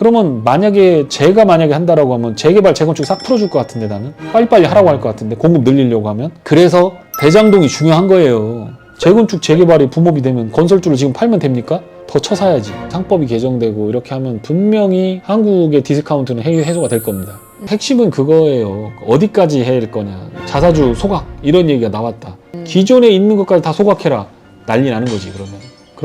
그러면 만약에 제가 만약에 한다라고 하면 재개발 재건축 싹 풀어줄 것 같은데 나는? 빨리빨리 하라고 할 것 같은데 공급 늘리려고 하면? 그래서 대장동이 중요한 거예요. 재건축 재개발이 붐업이 되면 건설주를 지금 팔면 됩니까? 더 쳐사야지. 상법이 개정되고 이렇게 하면 분명히 한국의 디스카운트는 해- 해소가 될 겁니다. 핵심은 그거예요. 어디까지 해야 될 거냐. 자사주 소각. 이런 얘기가 나왔다. 기존에 있는 것까지 다 소각해라. 난리 나는 거지 그러면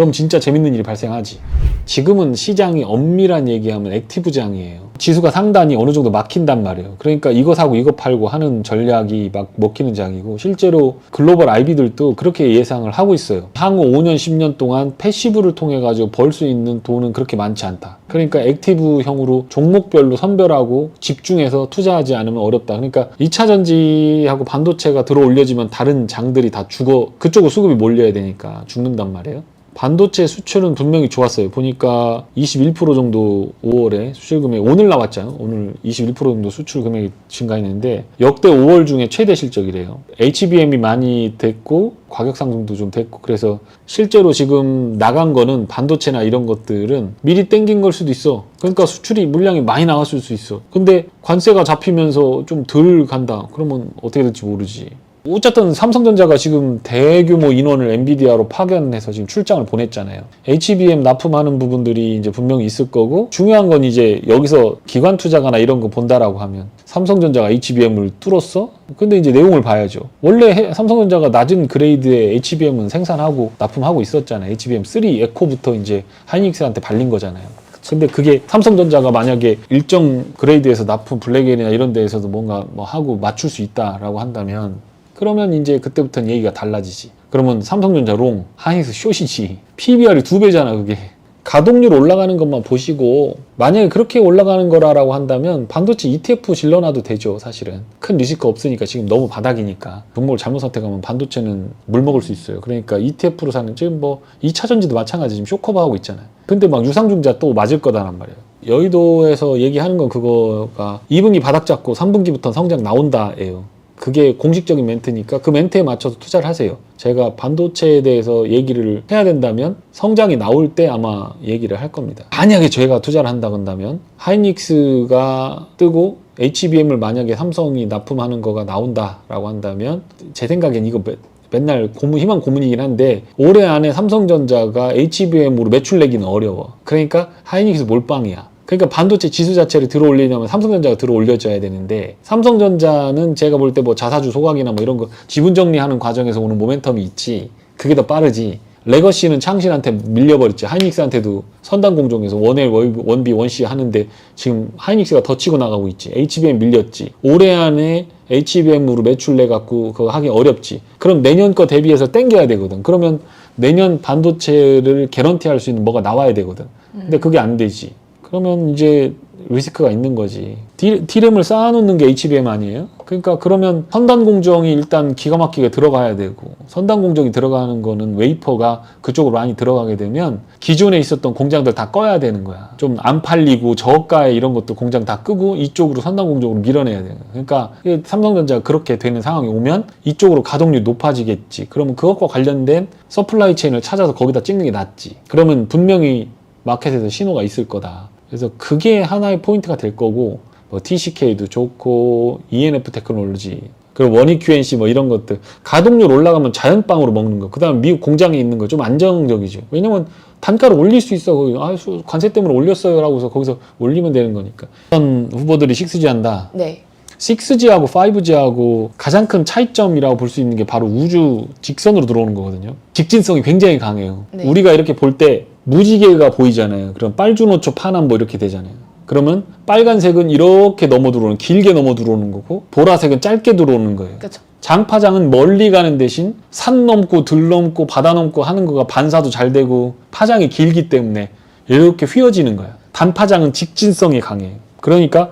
그럼 진짜 재밌는 일이 발생하지 지금은 시장이 엄밀한 얘기하면 액티브 장이에요. 지수가 상단이 어느 정도 막힌단 말이에요. 그러니까 이거 사고 이거 팔고 하는 전략이 막 먹히는 장이고 실제로 글로벌 IB들도 그렇게 예상을 하고 있어요. 향후 5년, 10년 동안 패시브를 통해 가지고 벌 수 있는 돈은 그렇게 많지 않다. 그러니까 액티브형으로 종목별로 선별하고 집중해서 투자하지 않으면 어렵다. 그러니까 2차 전지하고 반도체가 들어 올려지면 다른 장들이 다 죽어 그쪽으로 수급이 몰려야 되니까 죽는단 말이에요. 반도체 수출은 분명히 좋았어요. 보니까 21% 정도 5월에 수출 금액 오늘 나왔잖아요. 오늘 21% 정도 수출 금액이 증가했는데 역대 5월 중에 최대 실적이래요. HBM이 많이 됐고 가격 상승도 좀 됐고 그래서 실제로 지금 나간 거는 반도체나 이런 것들은 미리 땡긴 걸 수도 있어. 그러니까 수출이 물량이 많이 나왔을 수 있어. 근데 관세가 잡히면서 좀 덜 간다. 그러면 어떻게 될지 모르지. 어쨌든 삼성전자가 지금 대규모 인원을 엔비디아로 파견해서 지금 출장을 보냈잖아요. HBM 납품하는 부분들이 이제 분명히 있을 거고 중요한 건 이제 여기서 기관 투자가나 이런 거 본다라고 하면 삼성전자가 HBM을 뚫었어? 근데 이제 내용을 봐야죠. 원래 해- 삼성전자가 낮은 그레이드의 HBM은 생산하고 납품하고 있었잖아요. HBM3 에코부터 이제 하이닉스한테 발린 거잖아요. 근데 그게 삼성전자가 만약에 일정 그레이드에서 납품 블랙엘이나 이런 데에서도 뭔가 뭐 하고 맞출 수 있다라고 한다면 그러면 이제 그때부터는 얘기가 달라지지. 그러면 삼성전자 롱, 하이닉스 숏이지. PBR이 두 배잖아, 그게. 가동률 올라가는 것만 보시고 만약에 그렇게 올라가는 거라고 한다면 반도체 ETF 질러놔도 되죠 사실은 큰 리스크 없으니까 지금 너무 바닥이니까 종목을 잘못 선택하면 반도체는 물 먹을 수 있어요 그러니까 ETF로 사는 지금 뭐 2차 전지도 마찬가지 지금 쇼커버 하고 있잖아요 근데 막 유상증자 또 맞을 거다란 말이에요 여의도에서 얘기하는 건 그거가 2분기 바닥 잡고 3분기부터 성장 나온다예요 그게 공식적인 멘트니까 그 멘트에 맞춰서 투자를 하세요. 제가 반도체에 대해서 얘기를 해야 된다면 성장이 나올 때 아마 얘기를 할 겁니다. 만약에 제가 투자를 한다고 한다면 하이닉스가 뜨고 HBM을 만약에 삼성이 납품하는 거가 나온다라고 한다면 제 생각엔 이거 매- 맨날 고문, 희망 고문이긴 한데 올해 안에 삼성전자가 HBM으로 매출 내기는 어려워. 그러니까 하이닉스 몰빵이야. 그러니까 반도체 지수 자체를 들어 올리려면 삼성전자가 들어 올려줘야 되는데 삼성전자는 제가 볼 때 뭐 자사주 소각이나 뭐 이런 거 지분 정리하는 과정에서 오는 모멘텀이 있지 그게 더 빠르지. 레거시는 창신한테 밀려버렸지. 하이닉스한테도 선단 공정에서 원L 원비 원C 하는데 지금 하이닉스가 더 치고 나가고 있지. HBM 밀렸지. 올해 안에 HBM으로 매출 내 갖고 그거 하기 어렵지. 그럼 내년 거 대비해서 땡겨야 되거든. 그러면 내년 반도체를 개런티 할 수 있는 뭐가 나와야 되거든. 근데 그게 안 되지 그러면 이제 리스크가 있는 거지. 디, 디램을 쌓아놓는 게 HBM 아니에요? 그러니까 그러면 선단 공정이 일단 기가 막히게 들어가야 되고 선단 공정이 들어가는 거는 웨이퍼가 그쪽으로 많이 들어가게 되면 기존에 있었던 공장들 다 꺼야 되는 거야. 좀 안 팔리고 저가에 이런 것도 공장 다 끄고 이쪽으로 선단 공정으로 밀어내야 돼요. 그러니까 이게 삼성전자가 그렇게 되는 상황이 오면 이쪽으로 가동률 높아지겠지. 그러면 그것과 관련된 서플라이 체인을 찾아서 거기다 찍는 게 낫지. 그러면 분명히 마켓에서 신호가 있을 거다. 그래서 그게 하나의 포인트가 될 거고 뭐 TCK도 좋고 ENF 테크놀로지 그리고 원익 QNC 뭐 이런 것들 가동률 올라가면 자연빵으로 먹는 거 그다음 미국 공장에 있는 거 좀 안정적이죠 왜냐면 단가를 올릴 수 있어 거기 아 수- 관세 때문에 올렸어요라고 해서 거기서 올리면 되는 거니까 어떤 후보들이 6G 한다 네. 6G하고 5G하고 가장 큰 차이점이라고 볼 수 있는 게 바로 우주 직선으로 들어오는 거거든요. 직진성이 굉장히 강해요. 네. 우리가 이렇게 볼 때 무지개가 보이잖아요. 그럼 빨주노초 파남 뭐 이렇게 되잖아요. 그러면 빨간색은 이렇게 넘어 들어오는 길게 넘어 들어오는 거고 보라색은 짧게 들어오는 거예요. 그렇죠. 장파장은 멀리 가는 대신 산 넘고 들 넘고 바다 넘고 하는 거가 반사도 잘 되고 파장이 길기 때문에 이렇게 휘어지는 거야. 단파장은 직진성이 강해요. 그러니까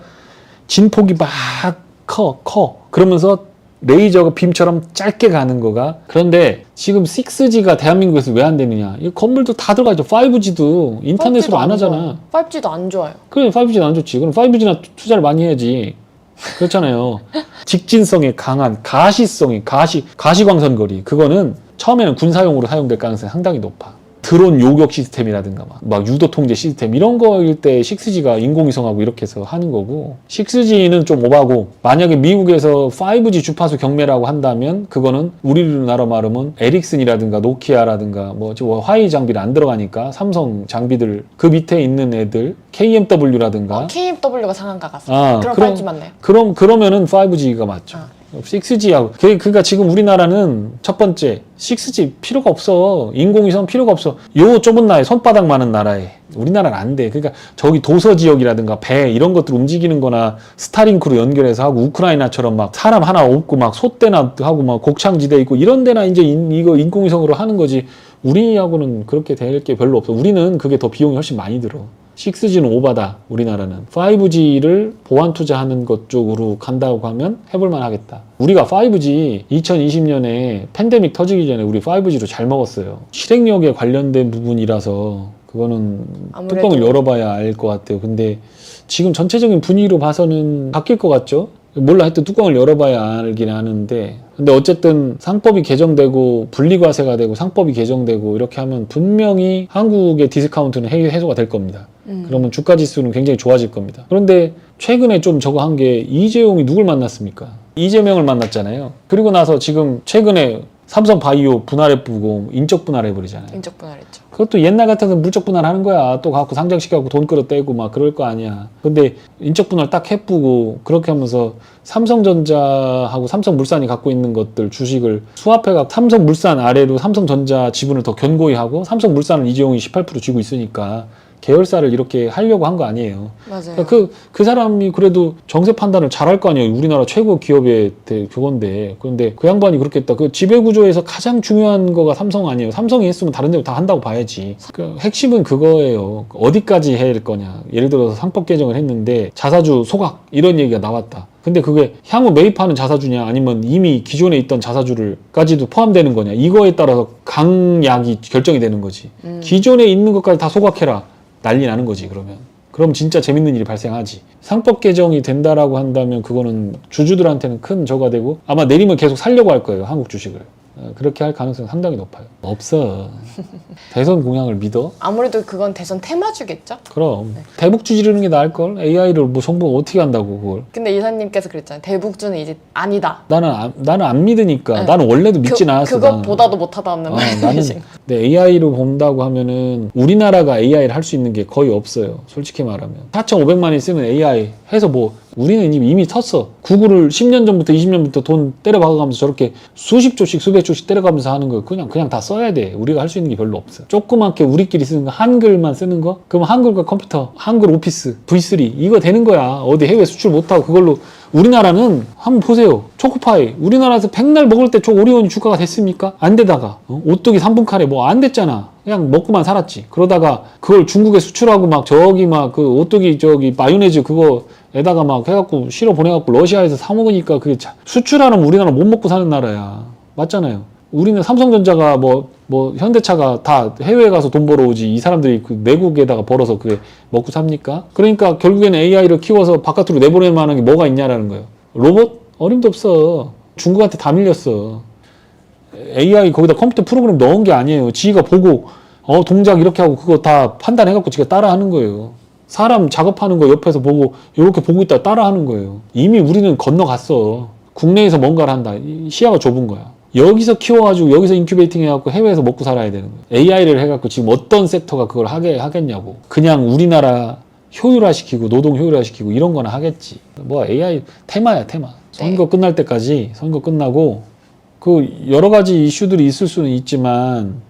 진폭이 막 커, 커. 그러면서 레이저가 빔처럼 짧게 가는 거가 그런데 지금 6G가 대한민국에서 왜 안 되느냐? 이 건물도 다 들어가죠. 5G도 인터넷으로 5G도 안 하잖아. 좋아요. 5G도 안 좋아요. 그래 5G는 안 좋지. 그럼 5G나 투자를 많이 해야지. 그렇잖아요. 직진성에 강한 가시성이 가시 가시광선 거리 그거는 처음에는 군사용으로 사용될 가능성이 상당히 높아. 드론 요격 시스템이라든가 막, 막 유도 통제 시스템 이런 거일 때 6G가 인공위성하고 이렇게 해서 하는 거고 6G는 좀 오바고 만약에 미국에서 5G 주파수 경매라고 한다면 그거는 우리 나라 말하면 에릭슨이라든가 노키아라든가 뭐 지금 화웨이 장비를 안 들어가니까 삼성 장비들 그 밑에 있는 애들 KMW라든가 KMW가 상한가 갔어. 아, 그럼- 5G 맞나요? 그럼 그러면은 5G가 맞죠. 아. 6G하고 그러니까 지금 우리나라는 첫 번째 6G 필요가 없어 인공위성 필요가 없어 요 좁은 나라에 손바닥 많은 나라에 우리나라는 안 돼. 그러니까 저기 도서 지역이라든가 배 이런 것들 움직이는-거나 스타링크로 연결해서 하고 우크라이나처럼 막 사람 하나 없고 막 소떼나 하고 막 곡창지대 있고 이런 데나 이제 인- 이거 인공위성으로 하는 거지. 우리하고는 그렇게 될 게 별로 없어. 우리는 그게 더 비용이 훨씬 많이 들어. 6G는 오바다 우리나라는. 5G를 보완 투자하는 것 쪽으로 간다고 하면 해볼만 하겠다. 우리가 5G 2020년에 팬데믹 터지기 전에 우리 5G로 잘 먹었어요. 실행력에 관련된 부분이라서 그거는 아무래도- 뚜껑을 열어봐야 알 것 같아요. 근데 지금 전체적인 분위기로 봐서는 바뀔 것 같죠 몰라 하여튼 뚜껑을 열어봐야 알긴 하는데 근데 어쨌든 상법이 개정되고 분리과세가 되고 상법이 개정되고 이렇게 하면 분명히 한국의 디스카운트는 해- 해소가 될 겁니다 음. 그러면 주가 지수는 굉장히 좋아질 겁니다. 그런데 최근에 좀 저거 한 게 이재용이 누굴 만났습니까? 이재명을 만났잖아요. 그리고 나서 지금 최근에 삼성 바이오 분할해보고 인적 분할해버리잖아요. 인적 분할했죠. 그것도 옛날 같아서 물적 분할하는 거야. 또 갖고 상장시켜갖고 돈 끌어떼고 막 그럴 거 아니야. 근데 인적 분할 딱 해쁘고 그렇게 하면서 삼성전자하고 삼성물산이 갖고 있는 것들 주식을 수합해갖고 삼성물산 아래로 삼성전자 지분을 더 견고히 하고 삼성물산은 이재용이 18% 쥐고 있으니까 계열사를 이렇게 하려고 한 거 아니에요. 맞아요. 그러니까 그, 그 사람이 그래도 정세 판단을 잘할 거 아니에요. 우리나라 최고 기업의 대- 그건데. 그런데 그 양반이 그렇게 했다. 그 지배구조에서 가장 중요한 거가 삼성 아니에요. 삼성이 했으면 다른 데도 다 한다고 봐야지. 그 핵심은 그거예요. 어디까지 해야 될 거냐. 예를 들어서 상법 개정을 했는데 자사주 소각 이런 얘기가 나왔다. 근데 그게 향후 매입하는 자사주냐 아니면 이미 기존에 있던 자사주를까지도 포함되는 거냐 이거에 따라서 강약이 결정이 되는 거지 음. 기존에 있는 것까지 다 소각해라 난리 나는 거지 그러면. 그럼 진짜 재밌는 일이 발생하지. 상법 개정이 된다라고 한다면 그거는 주주들한테는 큰 저가 되고 아마 내리면 계속 살려고 할 거예요 한국 주식을. 어, 그렇게 할 가능성이 상당히 높아요 없어 대선 공약을 믿어? 아무래도 그건 대선 테마주겠죠? 그럼 대북주 지르는 게 나을 걸 AI를 뭐 정부가 어떻게 한다고 그걸 근데 이사님께서 그랬잖아요. 대북주는 이제 아니다. 나는 안, 나는 안 믿으니까 네. 나는 원래도 믿진 그, 않았어. 그것보다도 못하다는 어, 나는 말이지. 근데 AI로 본다고 하면은 우리나라가 AI를 할 수 있는 게 거의 없어요. 솔직히 말하면 4,500만이 쓰는 AI 해서 뭐 우리는 이미 텄어. 구글을 10년 전부터 20년부터 돈 때려 박아가면서 저렇게 수십 조씩 수백 조씩 때려가면서 하는 거 그냥 그냥 다 써야 돼. 우리가 할 수 있는 게 별로 없어. 조그맣게 우리끼리 쓰는 거 한글만 쓰는 거 그럼 한글과 컴퓨터 한글 오피스 V3 이거 되는 거야. 어디 해외 수출 못하고 그걸로 우리나라는 한번 보세요. 초코파이. 우리나라에서 백날 먹을 때 초 오리온이 주가가 됐습니까? 안 되다가 어? 오뚜기 3분 카레 뭐 안 됐잖아. 그냥 먹고만 살았지. 그러다가 그걸 중국에 수출하고 막 저기 막 그 오뚜기 저기 마요네즈 그거 에다가 막 해갖고 실어 보내갖고 러시아에서 사 먹으니까 그게 자- 수출하는 우리나라 못 먹고 사는 나라야. 맞잖아요. 우리는 삼성전자가 뭐, 뭐, 현대차가 다 해외에 가서 돈 벌어오지. 이 사람들이 그 내국에다가 벌어서 그게 먹고 삽니까? 그러니까 결국에는 AI를 키워서 바깥으로 내보낼 만한 게 뭐가 있냐라는 거예요. 로봇? 어림도 없어. 중국한테 다 밀렸어. AI 거기다 컴퓨터 프로그램 넣은 게 아니에요. 지가 보고, 어, 동작 이렇게 하고 그거 다 판단해갖고 지가 따라 하는 거예요. 사람 작업하는 거 옆에서 보고, 이렇게 보고 있다 따라 하는 거예요. 이미 우리는 건너갔어. 국내에서 뭔가를 한다. 이 시야가 좁은 거야. 여기서 키워가지고 여기서 인큐베이팅 해갖고 해외에서 먹고 살아야 되는 거예요. AI를 해갖고 지금 어떤 섹터가 그걸 하게 하겠냐고. 그냥 우리나라 효율화 시키고 노동 효율화 시키고 이런 거나 하겠지. 뭐 AI 테마야 테마. 선거 끝날 때까지 선거 끝나고 그 여러 가지 이슈들이 있을 수는 있지만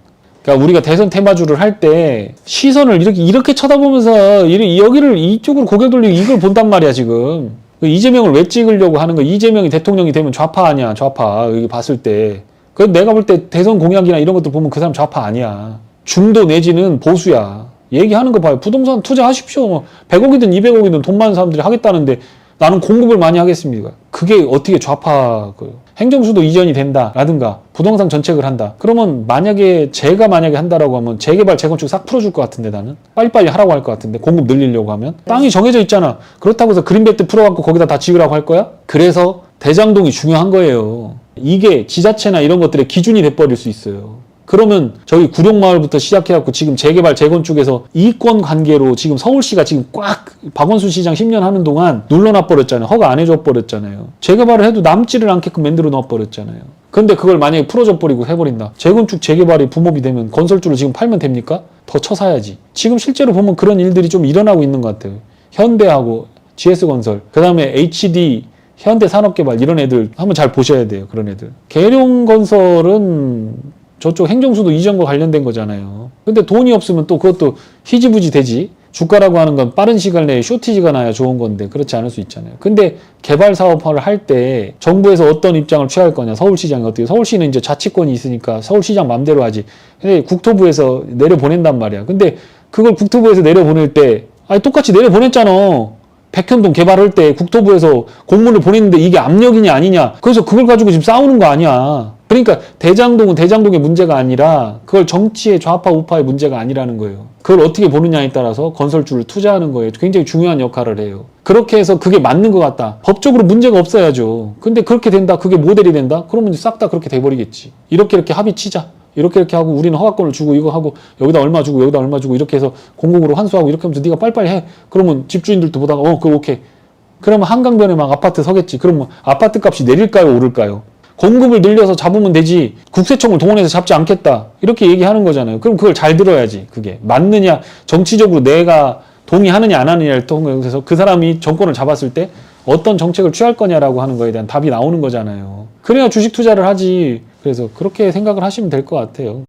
그러니까 우리가 대선 테마주를 할 때 시선을 이렇게 이렇게 쳐다보면서 이- 여기를 이쪽으로 고개 돌리고 이걸 본단 말이야 지금. 그 이재명을 왜 찍으려고 하는 거 이재명이 대통령이 되면 좌파 아니야 좌파. 여기 봤을 때. 그 내가 볼 때 대선 공약이나 이런 것들 보면 그 사람 좌파 아니야. 중도 내지는 보수야. 얘기하는 거 봐요. 부동산 투자하십시오. 뭐 100억이든 200억이든 돈 많은 사람들이 하겠다는데 나는 공급을 많이 하겠습니다. 그게 어떻게 좌파 그 행정수도 이전이 된다라든가 부동산 정책을 한다. 그러면 만약에 제가 만약에 한다라고 하면 재개발 재건축 싹 풀어줄 것 같은데 나는 빨리빨리 하라고 할 것 같은데 공급 늘리려고 하면 땅이 정해져 있잖아. 그렇다고 해서 그린벨트 풀어갖고 거기다 다 지으라고 할 거야? 그래서 대장동이 중요한 거예요. 이게 지자체나 이런 것들의 기준이 돼버릴 수 있어요. 그러면 저희 구룡마을부터 시작해갖고 지금 재개발 재건축에서 이권 관계로 지금 서울시가 지금 꽉 박원순 시장 10년 하는 동안 눌러놔 버렸잖아요. 허가 안 해줘 버렸잖아요. 재개발을 해도 남지를 않게끔 만들어 놔 버렸잖아요. 근데 그걸 만약에 풀어줘 버리고 해버린다. 재건축 재개발이 붐업이 되면 건설주를 지금 팔면 됩니까? 더 쳐사야지. 지금 실제로 보면 그런 일들이 좀 일어나고 있는 것 같아요. 현대하고 GS건설, 그 다음에 HD, 현대산업개발 이런 애들 한번 잘 보셔야 돼요. 그런 애들. 계룡건설은 저쪽 행정수도 이전과 관련된 거잖아요. 근데 돈이 없으면 또 그것도 희지부지 되지. 주가라고 하는 건 빠른 시간 내에 쇼티지가 나야 좋은 건데 그렇지 않을 수 있잖아요. 근데 개발 사업화를 할 때 정부에서 어떤 입장을 취할 거냐, 서울시장이 어떻게, 서울시는 이제 자치권이 있으니까 서울시장 맘대로 하지. 근데 국토부에서 내려 보낸단 말이야. 근데 그걸 국토부에서 내려 보낼 때, 아니 똑같이 내려 보냈잖아. 백현동 개발할 때 국토부에서 공문을 보냈는데 이게 압력이냐 아니냐. 그래서 그걸 가지고 지금 싸우는 거 아니야. 그러니까 대장동은 대장동의 문제가 아니라 그걸 정치의 좌파 우파의 문제가 아니라는 거예요. 그걸 어떻게 보느냐에 따라서 건설주를 투자하는 거예요. 굉장히 중요한 역할을 해요. 그렇게 해서 그게 맞는 것 같다. 법적으로 문제가 없어야죠. 근데 그렇게 된다. 그게 모델이 된다. 그러면 싹 다 그렇게 돼버리겠지. 이렇게 이렇게 합의 치자. 이렇게 이렇게 하고 우리는 허가권을 주고 이거 하고 여기다 얼마 주고 여기다 얼마 주고 이렇게 해서 공공으로 환수하고 이렇게 하면서 네가 빨리빨리 해. 그러면 집주인들도 보다가 어, 그거 오케이. 그러면 한강변에 막 아파트 서겠지. 그러면 아파트 값이 내릴까요, 오를까요? 공급을 늘려서 잡으면 되지. 국세청을 동원해서 잡지 않겠다. 이렇게 얘기하는 거잖아요. 그럼 그걸 잘 들어야지. 그게 맞느냐, 정치적으로 내가 동의하느냐 안 하느냐를 통해서 그 사람이 정권을 잡았을 때 어떤 정책을 취할 거냐라고 하는 거에 대한 답이 나오는 거잖아요. 그래야 주식 투자를 하지. 그래서 그렇게 생각을 하시면 될 것 같아요.